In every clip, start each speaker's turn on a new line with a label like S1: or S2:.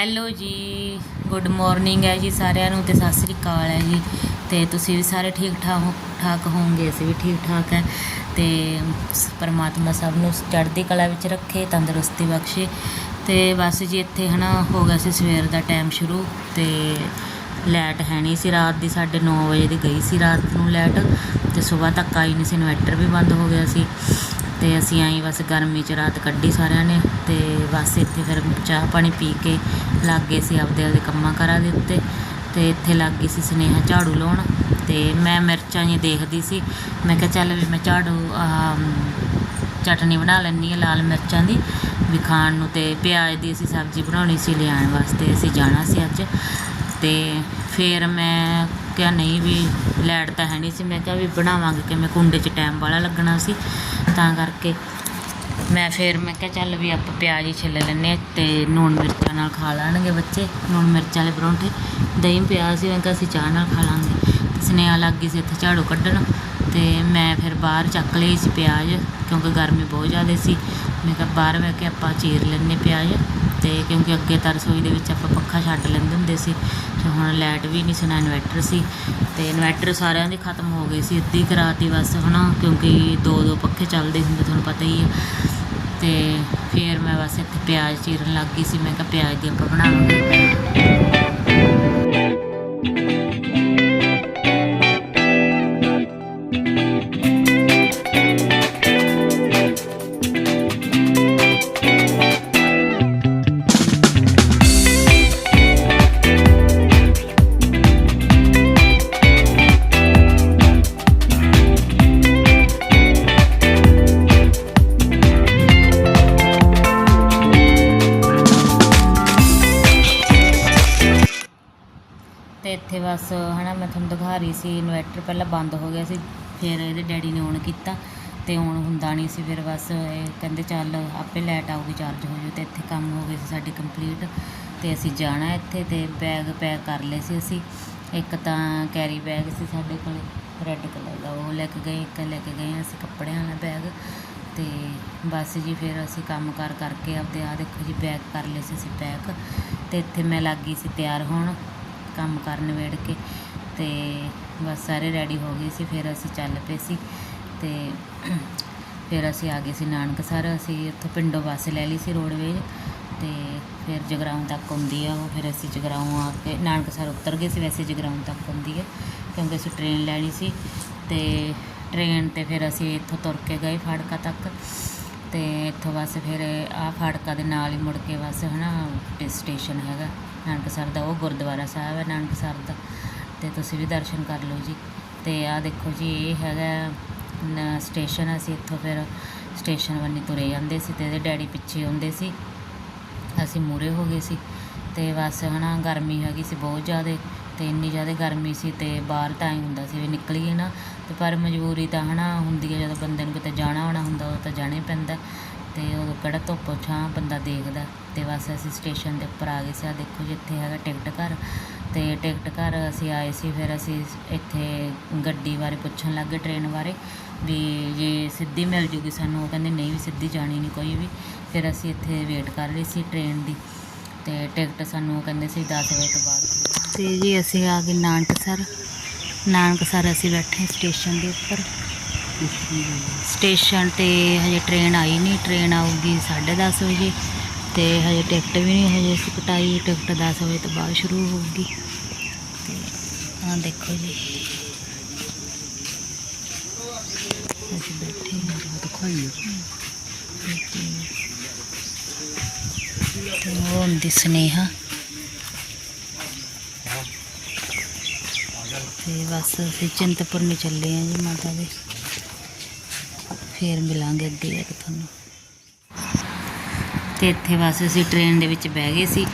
S1: Hello ਜੀ, good morning ਹੈ ਜੀ ਸਾਰਿਆਂ ਨੂੰ ਤੇ ਸਤਿ ਸ੍ਰੀ ਅਕਾਲ ਹੈ ਜੀ। ਤੇ ਤੁਸੀਂ ਵੀ ਸਾਰੇ ਠੀਕ ਠਾਕ ਠਾਕ ਹੋਵੋਗੇ, ਅਸੀਂ ਵੀ ਠੀਕ ਠਾਕ ਹੈ। ਤੇ ਪਰਮਾਤਮਾ ਸਭ ਨੂੰ ਚੜ੍ਹਦੀ ਕਲਾ ਵਿੱਚ ਰੱਖੇ, ਤੰਦਰੁਸਤੀ ਬਖਸ਼ੇ। ਤੇ ਬਸ ਜੀ ਇੱਥੇ ਹਨਾ, ਹੋ ਗਿਆ ਸੀ ਸਵੇਰ ਦਾ ਟਾਈਮ ਸ਼ੁਰੂ ਤੇ ਲਾਈਟ ਹੈ ਨਹੀਂ ਸੀ ਰਾਤ ਦੀ 9:30 ਵਜੇ ਦੀ ਗਈ ਸੀ ਰਾਤ ਨੂੰ ਲਾਈਟ। ਤੇ ਸਵੇਰ ਤੱਕ ਆਈ ਨਹੀਂ ਸੀ, ਇਨਵਰਟਰ ਵੀ ਬੰਦ ਹੋ ਗਿਆ ਸੀ। ਤੇ ਅਸੀਂ ਆਈ ਬਸ ਗਰਮੀ 'ਚ ਰਾਤ ਕੱਢੀ ਸਾਰਿਆਂ ਨੇ ਤੇ ਬਸ ਇੱਥੇ ਫਿਰ ਚਾਹ ਪਾਣੀ ਪੀ ਕੇ ਲੱਗ ਗਏ ਸੀ ਆਪਦੇ ਆਪਦੇ ਕੰਮਾਂ ਕਾਰਾਂ ਦੇ ਉੱਤੇ ਤੇ ਇੱਥੇ ਲੱਗ ਗਈ ਸੀ ਸੁਨੇਹਾ ਝਾੜੂ ਲਾਉਣ ਤੇ ਮੈਂ ਮਿਰਚਾਂ ਜੀ ਦੇਖਦੀ ਸੀ। ਮੈਂ ਕਿਹਾ ਚੱਲ ਵੀ ਮੈਂ ਝਾੜੂ ਚਟਨੀ ਬਣਾ ਲੈਂਦੀ ਹਾਂ ਲਾਲ ਮਿਰਚਾਂ ਦੀ ਵੀ ਖਾਣ ਨੂੰ ਤੇ ਪਿਆਜ਼ ਦੀ ਅਸੀਂ ਸਬਜ਼ੀ ਬਣਾਉਣੀ ਸੀ ਲਿਆਉਣ ਵਾਸਤੇ, ਅਸੀਂ ਜਾਣਾ ਸੀ ਅੱਜ ਤੇ ਫਿਰ ਮੈਂ ਕਿਹਾ ਨਹੀਂ ਵੀ ਲੈਟ ਤਾਂ ਹੈ ਨਹੀਂ ਸੀ। ਮੈਂ ਕਿਹਾ ਵੀ ਬਣਾਵਾਂਗੇ ਕਿ ਮੈਂ ਕੁੰਡੇ 'ਚ ਟਾਈਮ ਵਾਲਾ ਲੱਗਣਾ ਸੀ। ਤਾਂ ਕਰਕੇ ਮੈਂ ਫਿਰ ਮੈਂ ਕਿਹਾ ਚੱਲ ਵੀ ਆਪਾਂ ਪਿਆਜ਼ ਹੀ ਛਿੱਲ ਲੈਂਦੇ ਹਾਂ ਤੇ ਨੂਣ ਮਿਰਚਾਂ ਨਾਲ ਖਾ ਲੈਣਗੇ ਬੱਚੇ, ਨੂਣ ਮਿਰਚ ਵਾਲੇ ਪਰੌਂਠੇ। ਦਹੀਂ, ਪਿਆਜ਼ ਸੀ ਮੈਂ ਕਿਹਾ ਅਸੀਂ ਚਾਹ ਨਾਲ ਖਾ ਲਾਂਗੇ। ਤੇ ਸਨੇਹਾ ਲੱਗ ਗਈ ਸੀ ਇੱਥੇ ਝਾੜੂ ਕੱਢਣ ਤੇ ਮੈਂ ਫਿਰ ਬਾਹਰ ਚੱਕ ਲਈ ਸੀ ਪਿਆਜ਼ ਕਿਉਂਕਿ ਗਰਮੀ ਬਹੁਤ ਜ਼ਿਆਦਾ ਸੀ। ਮੈਂ ਕਿਹਾ ਬਾਹਰ ਮੈਂ ਕੇ ਆਪਾਂ ਚੀਰ ਲੈਂਦੇ ਪਿਆਜ਼। ਤੇ ਕਿਉਂਕਿ ਅੱਗੇ ਤਾਂ ਰਸੋਈ ਦੇ ਵਿੱਚ ਆਪਾਂ ਪੱਖਾ ਛੱਡ ਲੈਂਦੇ ਹੁੰਦੇ ਸੀ, ਤੇ ਹੁਣ ਲਾਈਟ ਵੀ ਨਹੀਂ ਸੀ ਨਾ ਇਨਵਰਟਰ ਸੀ, ਤੇ ਇਨਵਰਟਰ ਸਾਰਿਆਂ ਦੇ ਖਤਮ ਹੋ ਗਏ ਸੀ, ਅੱਧੀ ਕਰਾਤੀ ਬਸ ਹਨਾ, ਕਿਉਂਕਿ ਦੋ ਦੋ ਪੱਖੇ ਚੱਲਦੇ ਹੁੰਦੇ, ਤੁਹਾਨੂੰ ਪਤਾ ਹੀ ਹੈ ਤੇ ਫਿਰ ਮੈਂ ਬਸ ਇੱਥੇ ਪਿਆਜ਼ ਚੀਰਨ ਲੱਗ ਗਈ ਸੀ, ਮੈਂ ਕਿਹਾ ਪਿਆਜ਼ ਦੀ ਆਪਾਂ ਬਣਾਵਾਂਗੇ। ਤੁਹਾਨੂੰ ਦਿਖਾ ਰਹੀ ਸੀ ਇਨਵਰਟਰ ਪਹਿਲਾਂ ਬੰਦ ਹੋ ਗਿਆ ਸੀ, ਫਿਰ ਇਹਦੇ ਡੈਡੀ ਨੇ ਔਨ ਕੀਤਾ ਤੇ ਔਨ ਹੁੰਦਾ ਨਹੀਂ ਸੀ, ਫਿਰ ਬਸ ਇਹ ਕਹਿੰਦੇ ਚੱਲ ਆਪੇ ਲਾਈਟ ਆਊਗੀ ਚਾਰਜ ਹੋ ਜੂ ਤੇ ਇੱਥੇ ਕੰਮ ਹੋ ਗਏ ਸੀ ਸਾਡੇ ਕੰਪਲੀਟ ਤੇ ਅਸੀਂ ਜਾਣਾ ਇੱਥੇ ਤੇ ਬੈਗ ਪੈਕ ਕਰ ਲਏ ਸੀ ਅਸੀਂ। ਇੱਕ ਤਾਂ ਕੈਰੀ ਬੈਗ ਸੀ ਸਾਡੇ ਕੋਲ ਰੈੱਡ ਕਲਰ ਦਾ ਉਹ ਲੈ ਕੇ ਗਏ, ਇੱਕ ਲੈ ਕੇ ਗਏ ਅਸੀਂ ਕੱਪੜਿਆਂ ਵਾਲਾ ਬੈਗ ਤੇ ਬਸ ਜੀ ਫਿਰ ਅਸੀਂ ਕੰਮ ਕਾਰ ਕਰਕੇ ਆਪਦੇ ਆ ਦੇਖੋ ਜੀ ਪੈਕ ਕਰ ਲਏ ਸੀ ਅਸੀਂ ਪੈਕ ਤੇ ਇੱਥੇ ਮੈਂ ਲੱਗ ਗਈ ਸੀ ਤਿਆਰ ਹੋਣ, ਕੰਮ ਕਰਨ ਵੇੜ ਕੇ। ਤੇ ਬਸ ਸਾਰੇ ਰੈਡੀ ਹੋ ਗਏ ਸੀ, ਫਿਰ ਅਸੀਂ ਚੱਲ ਪਏ ਸੀ ਅਤੇ ਫਿਰ ਅਸੀਂ ਆ ਗਏ ਸੀ ਨਾਨਕਸਰ ਅਸੀਂ ਉੱਥੋਂ ਪਿੰਡੋਂ ਬੱਸ ਲੈ ਲਈ ਸੀ ਰੋਡਵੇਜ਼ ਤੇ ਫਿਰ ਜਗਰਾਉਂ ਤੱਕ ਆਉਂਦੀ ਆ ਉਹ, ਫਿਰ ਅਸੀਂ ਜਗਰਾਉਂ ਆ ਕੇ ਨਾਨਕਸਰ ਉਤਰ ਗਏ ਸੀ, ਵੈਸੇ ਜਗਰਾਉਂ ਤੱਕ ਆਉਂਦੀ ਹੈ ਕਿਉਂਕਿ ਅਸੀਂ ਟ੍ਰੇਨ ਲੈਣੀ ਸੀ ਤੇ ਟ੍ਰੇਨ ਤੇ ਫਿਰ ਅਸੀਂ ਇੱਥੋਂ ਤੁਰ ਕੇ ਗਏ ਫਾੜਕਾ ਤੱਕ ਤੇ ਇੱਥੋਂ ਬਸ ਫਿਰ ਆਹ ਫਾੜਕਾ ਦੇ ਨਾਲ ਹੀ ਮੁੜ ਕੇ ਬਸ ਹਨਾ, ਤੇ ਸਟੇਸ਼ਨ ਹੈਗਾ ਨਾਨਕਸਰ ਦਾ, ਉਹ ਗੁਰਦੁਆਰਾ ਸਾਹਿਬ ਹੈ ਨਾਨਕਸਰ ਦਾ। ਤੇ ਤੁਸੀਂ ਵੀ ਦਰਸ਼ਨ ਕਰ ਲਓ ਜੀ। ਤੇ ਆਹ ਦੇਖੋ ਜੀ, ਇਹ ਹੈਗਾ ਸਟੇਸ਼ਨ ਅਸੀਂ ਇੱਥੋਂ ਫਿਰ ਸਟੇਸ਼ਨ ਵੱਲ ਤੁਰੇ ਜਾਂਦੇ ਸੀ ਤੇ ਇਹਦੇ ਡੈਡੀ ਪਿੱਛੇ ਆਉਂਦੇ ਸੀ। ਅਸੀਂ ਮੂਰੇ ਹੋ ਗਏ ਸੀ ਤੇ ਬਸ ਹਨਾ, ਗਰਮੀ ਹੈਗੀ ਸੀ ਬਹੁਤ ਜ਼ਿਆਦਾ ਤੇ ਇੰਨੀ ਜ਼ਿਆਦਾ ਗਰਮੀ ਸੀ ਤੇ ਬਾਹਰ ਤਾਂ ਹੀ ਹੁੰਦਾ ਸੀ ਵੀ ਨਿਕਲੀਏ ਨਾ। ਤੇ ਪਰ ਮਜਬੂਰੀ ਤਾਂ ਹਨਾ ਹੁੰਦੀ ਹੈ ਜਦੋਂ ਬੰਦੇ ਨੂੰ ਕਿਤੇ ਜਾਣਾ ਆਉਣਾ ਹੁੰਦਾ ਉਹ ਤਾਂ ਜਾਣਾ ਹੀ ਪੈਂਦਾ। ਤੇ ਉਦੋਂ ਕਿਹੜਾ ਧੁੱਪ, ਛਾਂ ਬੰਦਾ ਦੇਖਦਾ। ਤੇ ਬਸ ਅਸੀਂ ਸਟੇਸ਼ਨ ਦੇ ਉੱਪਰ ਆ ਗਏ ਸੀ। ਆ ਦੇਖੋ ਜੀ ਇੱਥੇ ਹੈਗਾ ਟਿਕਟ ਘਰ। ਤੇ ਟਿਕਟ ਘਰ ਅਸੀਂ ਆਏ ਸੀ ਫਿਰ ਅਸੀਂ ਇੱਥੇ ਗੱਡੀ ਬਾਰੇ ਪੁੱਛਣ ਲੱਗੇ ਟ੍ਰੇਨ ਬਾਰੇ ਵੀ ਜੇ ਸਿੱਧੀ ਮਿਲ ਜੂਗੀ ਸਾਨੂੰ। ਉਹ ਕਹਿੰਦੇ ਨਹੀਂ ਵੀ ਸਿੱਧੀ ਜਾਣੀ ਨਹੀਂ ਕੋਈ ਵੀ। ਫਿਰ ਅਸੀਂ ਇੱਥੇ ਵੇਟ ਕਰ ਰਹੇ ਸੀ ਟ੍ਰੇਨ ਦੀ। ਤੇ ਟਿਕਟ ਸਾਨੂੰ ਉਹ ਕਹਿੰਦੇ ਸੀ 10 ਵਜੇ ਤੋਂ ਬਾਅਦ। ਤੇ ਜੀ ਅਸੀਂ ਆ ਗਏ ਨਾਨਕਸਰ ਨਾਨਕਸਰ ਅਸੀਂ ਬੈਠੇ ਸਟੇਸ਼ਨ ਦੇ ਉੱਪਰ। ਸਟੇਸ਼ਨ ਤੇ ਹਜੇ ਟ੍ਰੇਨ ਆਈ ਨਹੀਂ। ਟ੍ਰੇਨ ਆਊਗੀ 10:30 ਵਜੇ। ਤੇ ਹਜੇ ਟਿਕਟ ਵੀ ਨਹੀਂ, ਹਜੇ ਅਸੀਂ ਕਟਾਈ ਟਿਕਟ 10 ਵਜੇ ਤੋਂ ਬਾਅਦ ਸ਼ੁਰੂ ਹੋਊਗੀ। ਤੇ ਆਹ ਦੇਖੋ ਜੀ। ਅਸੀਂ ਬੈਠੇ ਹਾਂ। ਦਿਖਾਈਏ ਉਹ ਹੁੰਦੀ ਸੁਨੇਹਾ। ਤੇ ਬਸ ਅਸੀਂ ਚਿੰਤਪੁਰਨੀ ਚੱਲੇ ਹਾਂ ਜੀ ਮਾਤਾ ਦੇ। ਫੇਰ ਮਿਲਾਂਗੇ ਅੱਗੇ ਜਾ ਕੇ ਤੁਹਾਨੂੰ। ਤੇ ਇੱਥੇ ਬਸ ਅਸੀਂ ਟ੍ਰੇਨ ਦੇ ਵਿੱਚ ਬਹਿ ਗਏ ਸੀ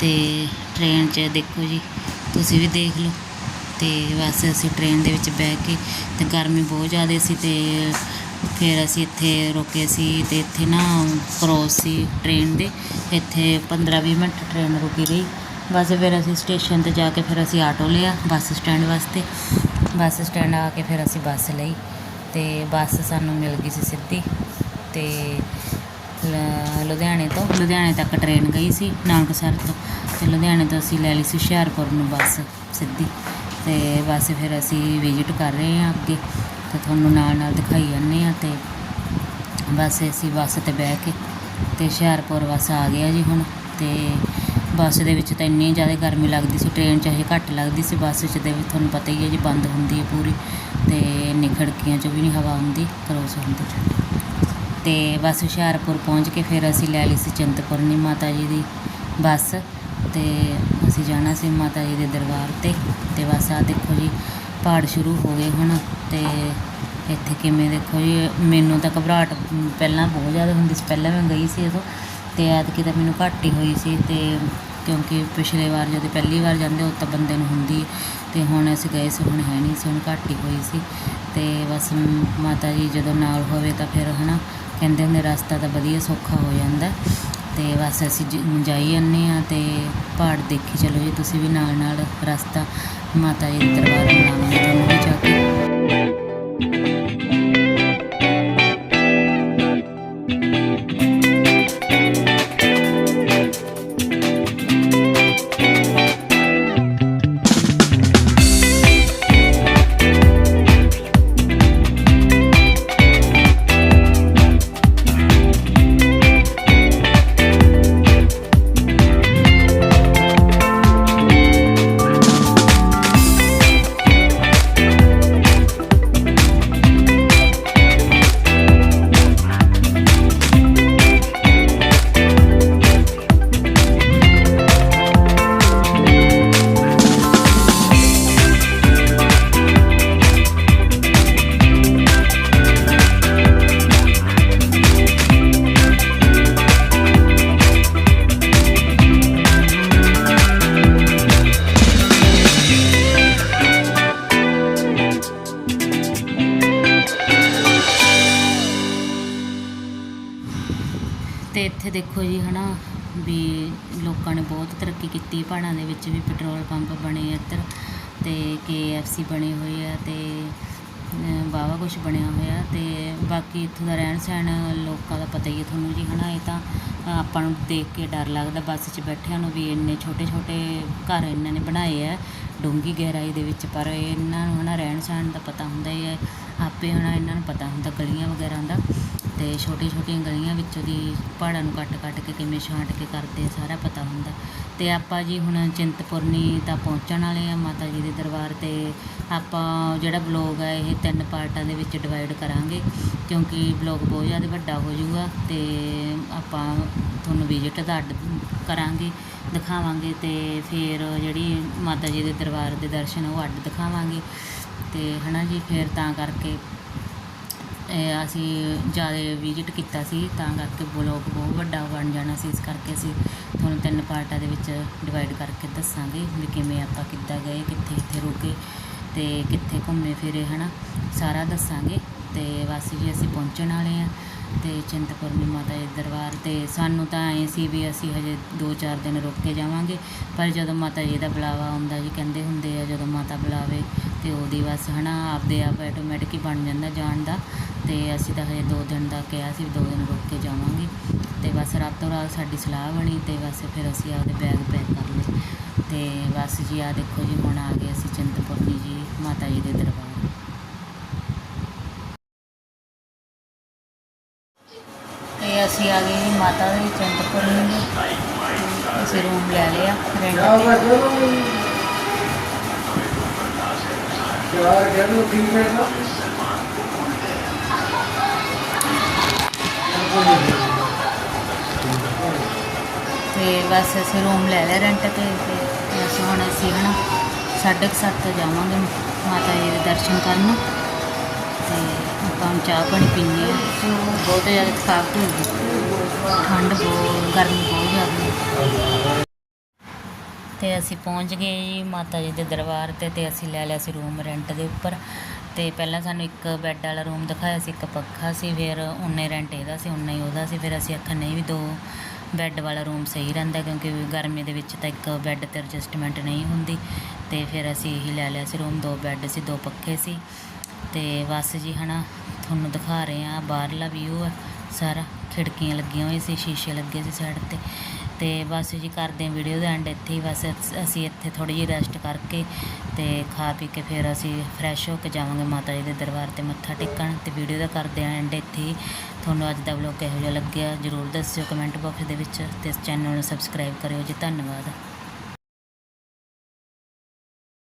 S1: ਤੇ ਟ੍ਰੇਨ 'ਚ ਦੇਖੋ ਜੀ, ਤੁਸੀਂ ਵੀ ਦੇਖ ਲਓ। ਤੇ ਬਸ ਅਸੀਂ ਟ੍ਰੇਨ ਦੇ ਵਿੱਚ ਬਹਿ ਕੇ ਤੇ ਗਰਮੀ ਬਹੁਤ ਜ਼ਿਆਦਾ ਸੀ ਤੇ ਫਿਰ ਅਸੀਂ ਇੱਥੇ ਰੁਕੇ ਸੀ ਤੇ ਇੱਥੇ ਨਾ ਕਰੋਸ ਸੀ ਟ੍ਰੇਨ ਦੇ, ਇੱਥੇ 15-20 ਮਿੰਟ ਟ੍ਰੇਨ ਰੁਕੀ ਰਹੀ। ਬਸ ਫਿਰ ਅਸੀਂ ਸਟੇਸ਼ਨ ਤੇ ਜਾ ਕੇ ਫਿਰ ਅਸੀਂ ਆਟੋ ਲਿਆ ਬੱਸ ਸਟੈਂਡ ਵਾਸਤੇ। ਬੱਸ ਸਟੈਂਡ ਆ ਕੇ ਫਿਰ ਅਸੀਂ ਬੱਸ ਲਈ ਤੇ ਬੱਸ ਸਾਨੂੰ ਮਿਲ ਗਈ ਸੀ ਸਿੱਧੀ ਤੇ ਲੁਧਿਆਣੇ ਤੋਂ। ਲੁਧਿਆਣੇ ਤੱਕ ਟ੍ਰੇਨ ਗਈ ਸੀ ਨਾਨਕਸਰ ਤੋਂ। ਤੇ ਲੁਧਿਆਣੇ ਤੋਂ ਅਸੀਂ ਲੈ ਲਈ ਸੀ ਹੁਸ਼ਿਆਰਪੁਰ ਨੂੰ ਬੱਸ ਸਿੱਧੀ। ਤੇ ਬਸ ਫਿਰ ਅਸੀਂ ਵਿਜ਼ਿਟ ਕਰ ਰਹੇ ਹਾਂ ਅੱਗੇ। ਤੇ ਤੁਹਾਨੂੰ ਨਾਲ ਨਾਲ ਦਿਖਾਈ ਜਾਂਦੇ ਹਾਂ ਤੇ ਬਸ ਅਸੀਂ ਬੱਸ ਤੇ ਬਹਿ ਕੇ ਤੇ ਹੁਸ਼ਿਆਰਪੁਰ ਬੱਸ ਆ ਗਿਆ ਜੀ ਹੁਣ। ਤੇ ਬੱਸ ਦੇ ਵਿੱਚ ਤਾਂ ਇੰਨੀ ਜ਼ਿਆਦਾ ਗਰਮੀ ਲੱਗਦੀ ਸੀ ਟ੍ਰੇਨ 'ਚ ਹਜੇ ਘੱਟ ਲੱਗਦੀ ਸੀ, ਬੱਸ 'ਚ ਤੇ ਵੀ ਤੁਹਾਨੂੰ ਪਤਾ ਹੀ ਹੈ ਜੀ ਬੰਦ ਹੁੰਦੀ ਹੈ ਪੂਰੀ। ਤੇ ਇੰਨੀ ਖਿੜਕੀਆਂ 'ਚ ਵੀ ਨਹੀਂ ਹਵਾ ਹੁੰਦੀ ਕਰੋਸ ਹੁੰਦੀ। ਅਤੇ ਬਸ ਹੁਸ਼ਿਆਰਪੁਰ ਪਹੁੰਚ ਕੇ ਫਿਰ ਅਸੀਂ ਲੈ ਲਈ ਸੀ ਚਿੰਤਪੁਰਨੀ ਮਾਤਾ ਜੀ ਦੀ ਬੱਸ ਤੇ ਅਸੀਂ ਜਾਣਾ ਸੀ ਮਾਤਾ ਜੀ ਦੇ ਦਰਬਾਰ ਤੇ ਤੇ ਬਸ ਆ ਦੇਖੋ ਜੀ ਪਹਾੜ ਸ਼ੁਰੂ ਹੋ ਗਏ ਹੁਣ ਤੇ ਇੱਥੇ ਕਿਵੇਂ ਦੇਖੋ ਜੀ, ਮੈਨੂੰ ਤਾਂ ਘਬਰਾਹਟ ਪਹਿਲਾਂ ਬਹੁਤ ਜ਼ਿਆਦਾ ਹੁੰਦੀ ਸੀ, ਪਹਿਲਾਂ ਮੈਂ ਗਈ ਸੀ ਉਦੋਂ ਤੇ ਐਤਕੀ ਤਾਂ ਮੈਨੂੰ ਘੱਟ ਹੀ ਹੋਈ ਸੀ ਤੇ ਕਿਉਂਕਿ ਪਿਛਲੇ ਵਾਰ ਜਦੋਂ ਪਹਿਲੀ ਵਾਰ ਜਾਂਦੇ ਉਹ ਤਾਂ ਬੰਦੇ ਨੂੰ ਹੁੰਦੀ ਹੈ ਤੇ ਹੁਣ ਅਸੀਂ ਗਏ ਸੀ, ਹੁਣ ਹੈ ਨਹੀਂ ਸੀ, ਹੁਣ ਘੱਟ ਹੀ ਹੋਈ ਸੀ ਤੇ ਬਸ ਮਾਤਾ ਜੀ ਜਦੋਂ ਨਾਲ ਹੋਵੇ ਤਾਂ ਫਿਰ ਹਨਾ ਕਹਿੰਦੇ ਹੁੰਦੇ ਰਸਤਾ ਤਾਂ ਵਧੀਆ ਸੌਖਾ ਹੋ ਜਾਂਦਾ। ਅਤੇ ਬਸ ਅਸੀਂ ਜ- ਜਾਈ ਜਾਂਦੇ ਹਾਂ ਅਤੇ ਪਹਾੜ ਦੇਖੀ ਚਲੋ ਜੀ, ਤੁਸੀਂ ਵੀ ਨਾਲ ਨਾਲ ਰਸਤਾ ਮਾਤਾ ਜੀ ਦੇ ਦਰਬਾਰ ਬਣਾਵਾਂਗੇ ਤੁਹਾਨੂੰ ਤੇ ਇੱਥੇ ਦੇਖੋ ਜੀ ਹਨਾ ਵੀ ਲੋਕਾਂ ਨੇ ਬਹੁਤ ਤਰੱਕੀ ਕੀਤੀ, ਪਹਾੜਾਂ ਦੇ ਵਿੱਚ ਵੀ ਪੈਟਰੋਲ ਪੰਪ ਬਣੇ ਆ ਇੱਧਰ ਤੇ KFC ਬਣੇ ਹੋਏ ਆ ਤੇ ਵਾਹਵਾ ਕੁਛ ਬਣਿਆ ਹੋਇਆ ਤੇ ਬਾਕੀ ਇੱਥੋਂ ਦਾ ਰਹਿਣ ਸਹਿਣ ਲੋਕਾਂ ਦਾ ਪਤਾ ਹੀ ਹੈ ਤੁਹਾਨੂੰ ਜੀ ਹਨਾ, ਇਹ ਤਾਂ ਆਪਾਂ ਨੂੰ ਦੇਖ ਕੇ ਡਰ ਲੱਗਦਾ ਬੱਸ 'ਚ ਬੈਠਿਆਂ ਨੂੰ ਵੀ ਇੰਨੇ ਛੋਟੇ ਛੋਟੇ ਘਰ ਇਹਨਾਂ ਨੇ ਬਣਾਏ ਆ ਡੂੰਘੀ ਗਹਿਰਾਈ ਦੇ ਵਿੱਚ, ਪਰ ਇਹਨਾਂ ਨੂੰ ਹਨਾ ਰਹਿਣ ਸਹਿਣ ਦਾ ਪਤਾ ਹੁੰਦਾ ਹੀ ਹੈ, ਆਪੇ ਹਨਾ ਇਹਨਾਂ ਨੂੰ ਪਤਾ ਹੁੰਦਾ ਗਲੀਆਂ ਵਗੈਰਾ ਦਾ। ਤੇ ਛੋਟੀਆਂ ਛੋਟੀਆਂ ਗਲੀਆਂ ਵਿੱਚੋਂ ਦੀ ਪਹਾੜਾਂ ਨੂੰ ਕੱਟ ਕੱਟ ਕੇ ਕਿਵੇਂ ਛਾਂਟ ਕੇ ਕਰਦੇ ਸਾਰਾ ਪਤਾ ਹੁੰਦਾ। ਤੇ ਆਪਾਂ ਜੀ ਹੁਣ ਚਿੰਤਪੁਰਨੀ ਤਾਂ ਪਹੁੰਚਣ ਵਾਲੇ ਆ ਮਾਤਾ ਜੀ ਦੇ ਦਰਬਾਰ ਤੇ। ਆਪਾਂ ਜਿਹੜਾ ਬਲੌਗ ਹੈ ਇਹ ਤਿੰਨ ਪਾਰਟਾਂ ਦੇ ਵਿੱਚ ਡਿਵਾਈਡ ਕਰਾਂਗੇ, ਕਿਉਂਕਿ ਬਲੌਗ ਬਹੁਤ ਜ਼ਿਆਦਾ ਵੱਡਾ ਹੋ ਜਾਊਗਾ ਤੇ ਆਪਾਂ ਤੁਹਾਨੂੰ ਵਿਜ਼ਿਟ ਦਾ ਅੱਡ ਕਰਾਂਗੇ, ਦਿਖਾਵਾਂਗੇ ਤੇ ਫਿਰ ਜਿਹੜੀ ਮਾਤਾ ਜੀ ਦੇ ਦਰਬਾਰ ਦੇ ਦਰਸ਼ਨ ਉਹ ਅੱਡ ਦਿਖਾਵਾਂਗੇ। ਤੇ ਹਨਾ ਜੀ, ਫਿਰ ਤਾਂ ਕਰਕੇ ਅਸੀਂ ਜ਼ਿਆਦਾ ਵਿਜ਼ਿਟ ਕੀਤਾ ਸੀ, ਤਾਂ ਕਰਕੇ ਬਲੌਗ ਬਹੁਤ ਵੱਡਾ ਬਣ ਜਾਣਾ ਸੀ, ਇਸ ਕਰਕੇ ਅਸੀਂ ਤੁਹਾਨੂੰ ਤਿੰਨ ਪਾਰਟਾਂ ਦੇ ਵਿੱਚ ਡਿਵਾਈਡ ਕਰਕੇ ਦੱਸਾਂਗੇ ਵੀ ਕਿਵੇਂ ਆਪਾਂ ਕਿੱਦਾਂ ਗਏ, ਕਿੱਥੇ ਕਿੱਥੇ ਰੁਕੇ ਤੇ ਕਿੱਥੇ ਘੁੰਮੇ ਫਿਰੇ, ਹਨਾ? ਸਾਰਾ ਦੱਸਾਂਗੇ ਤੇ ਬਸ ਜੀ ਅਸੀਂ ਪਹੁੰਚਣ ਵਾਲੇ ਆ। ਅਤੇ ਚਿੰਤਪੁਰਨੀ ਮਾਤਾ ਜੀ ਦੇ ਦਰਬਾਰ ਤੇ ਸਾਨੂੰ ਤਾਂ ਐਂ ਸੀ ਵੀ ਅਸੀਂ ਹਜੇ 2-4 ਦਿਨ ਰੁਕ ਕੇ ਜਾਵਾਂਗੇ। ਪਰ ਜਦੋਂ ਮਾਤਾ ਜੀ ਦਾ ਬੁਲਾਵਾ ਆਉਂਦਾ ਜੀ, ਕਹਿੰਦੇ ਹੁੰਦੇ ਆ ਜਦੋਂ ਮਾਤਾ ਬੁਲਾਵੇ ਅਤੇ ਉਹਦੀ ਬਸ ਹੈ ਨਾ ਆਪਦੇ ਆਪ ਆਟੋਮੈਟਿਕ ਹੀ ਬਣ ਜਾਂਦਾ ਜਾਣ ਦਾ। ਅਤੇ ਅਸੀਂ ਤਾਂ ਹਜੇ ਦੋ ਦਿਨ ਦਾ ਕਿਹਾ ਸੀ ਦੋ ਦਿਨ ਰੁਕ ਕੇ ਜਾਵਾਂਗੇ। ਅਤੇ ਬਸ ਰਾਤੋਂ ਰਾਤ ਸਾਡੀ ਸਲਾਹ ਬਣੀ ਅਤੇ ਬਸ ਫਿਰ ਅਸੀਂ ਆਪਦੇ ਬੈਗ ਪੈਕ ਕਰ ਲਏ। ਅਤੇ ਬਸ ਜੀ ਆ ਦੇਖੋ ਜੀ, ਹੁਣ ਆ ਗਏ ਅਸੀਂ ਚਿੰਤਪੁਰਨੀ ਜੀ, ਮਾਤਾ ਜੀ ਦੇ ਦਰਬਾਰ ਤੇ ਅਸੀਂ ਆ ਗਏ ਮਾਤਾ ਦੇ ਚੰਦਪੁਰ ਨੂੰ। ਤੇ ਅਸੀਂ ਰੂਮ ਲੈ ਲਿਆ ਰੈਂਟ ਤੇ।
S2: ਯਾਰ ਕਹਿੰਦੇ ਠੀਕ ਹੈ ਨਾ
S1: ਤੇ ਬਸ ਅਸੀਂ ਰੂਮ ਲੈ ਲਿਆ ਰੈਂਟ ਤੇ ਤੇ ਅਸੀਂ ਹੁਣ ਅਸੀਂ ਹਨਾ 7:30 ਜਾਵਾਂਗੇ ਮਾਤਾ ਜੀ ਦੇ ਦਰਸ਼ਨ ਕਰਨ। ਤੇ ਆਪਾਂ ਚਾਹ ਪਾਣੀ ਪੀਂਦੇ ਹਾਂ ਬਹੁਤ ਜ਼ਿਆਦਾ ਥਕਾਵਟ ਹੋ ਠੰਡ ਬਹੁਤ, ਗਰਮੀ ਬਹੁਤ ਜ਼ਿਆਦਾ ਤੇ ਅਸੀਂ ਪਹੁੰਚ ਗਏ ਜੀ ਮਾਤਾ ਜੀ ਦੇ ਦਰਬਾਰ ਤੇ ਤੇ ਅਸੀਂ ਲੈ ਲਿਆ ਸੀ ਰੂਮ ਰੈਂਟ ਦੇ ਉੱਪਰ। ਤੇ ਪਹਿਲਾਂ ਸਾਨੂੰ ਇੱਕ ਬੈੱਡ ਵਾਲਾ ਰੂਮ ਦਿਖਾਇਆ ਸੀ, ਇੱਕ ਪੱਖਾ ਸੀ, ਫਿਰ ਉਨੇ ਰੈਂਟ ਇਹਦਾ ਸੀ ਉਨਾ ਹੀ ਉਹਦਾ ਸੀ, ਫਿਰ ਅਸੀਂ ਆਖਿਆ ਨਹੀਂ ਵੀ ਦੋ ਬੈੱਡ ਵਾਲਾ ਰੂਮ ਸਹੀ ਰਹਿੰਦਾ, ਕਿਉਂਕਿ ਗਰਮੀ ਦੇ ਵਿੱਚ ਤਾਂ ਇੱਕ ਬੈੱਡ ਤੇ ਐਡਜਸਟਮੈਂਟ ਨਹੀਂ ਹੁੰਦੀ। ਤੇ ਫਿਰ ਅਸੀਂ ਇਹੀ ਲੈ ਲਿਆ ਸੀ ਰੂਮ, ਦੋ ਬੈੱਡ ਸੀ, ਦੋ ਪੱਖੇ ਸੀ। ਤੇ ਬਸ ਜੀ ਹਨਾ ਤੁਹਾਨੂੰ ਦਿਖਾ ਰਹੇ ਆ ਬਾਹਰਲਾ ਵਿਊ ਹੈ ਸਾਰਾ ਖਿੜਕੀਆਂ ਲੱਗੀਆਂ ਹੋਈਆਂ ਸੀ, ਸ਼ੀਸ਼ੇ ਲੱਗੇ ਸੀ ਸਾਈਡ ਤੇ। ਤੇ ਬਸ ਜੀ ਕਰਦੇ ਹਾਂ ਵੀਡੀਓ ਦਾ ਐਂਡ ਇੱਥੇ ਹੀ, ਬਸ ਅਸ- ਅਸੀਂ ਇੱਥੇ ਥੋੜੀ ਜਿਹੀ ਰੈਸਟ ਕਰਕੇ ਤੇ ਖਾ ਪੀ ਕੇ ਫਿਰ ਅਸੀਂ ਫਰੈਸ਼ ਹੋ ਕੇ ਜਾਵਾਂਗੇ ਮਾਤਾ ਜੀ ਦੇ ਦਰਬਾਰ ਤੇ ਮੱਥਾ ਟੇਕਣ ਤੇ ਵੀਡੀਓ ਦਾ ਕਰਦੇ ਹਾਂ ਐਂਡ ਇੱਥੇ ਹੀ। ਤੁਹਾਨੂੰ ਅੱਜ ਦਾ ਵਲੋਗ ਕਿਹੋ ਜਿਹਾ ਲੱਗਿਆ ਜਰੂਰ ਦੱਸਿਓ ਕਮੈਂਟ ਬਾਕਸ ਦੇ ਵਿੱਚ ਤੇ ਇਸ ਚੈਨਲ ਨੂੰ ਸਬਸਕ੍ਰਾਈਬ ਕਰਿਓ ਜੀ, ਧੰਨਵਾਦ।